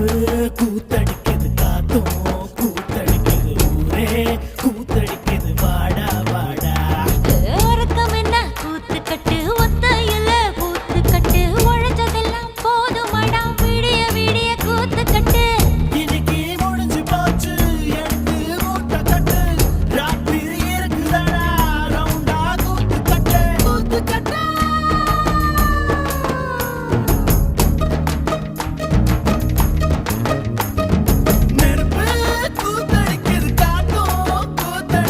கூத்தடிக்குது காத்தும் கூத்தடிக்குது ஊரே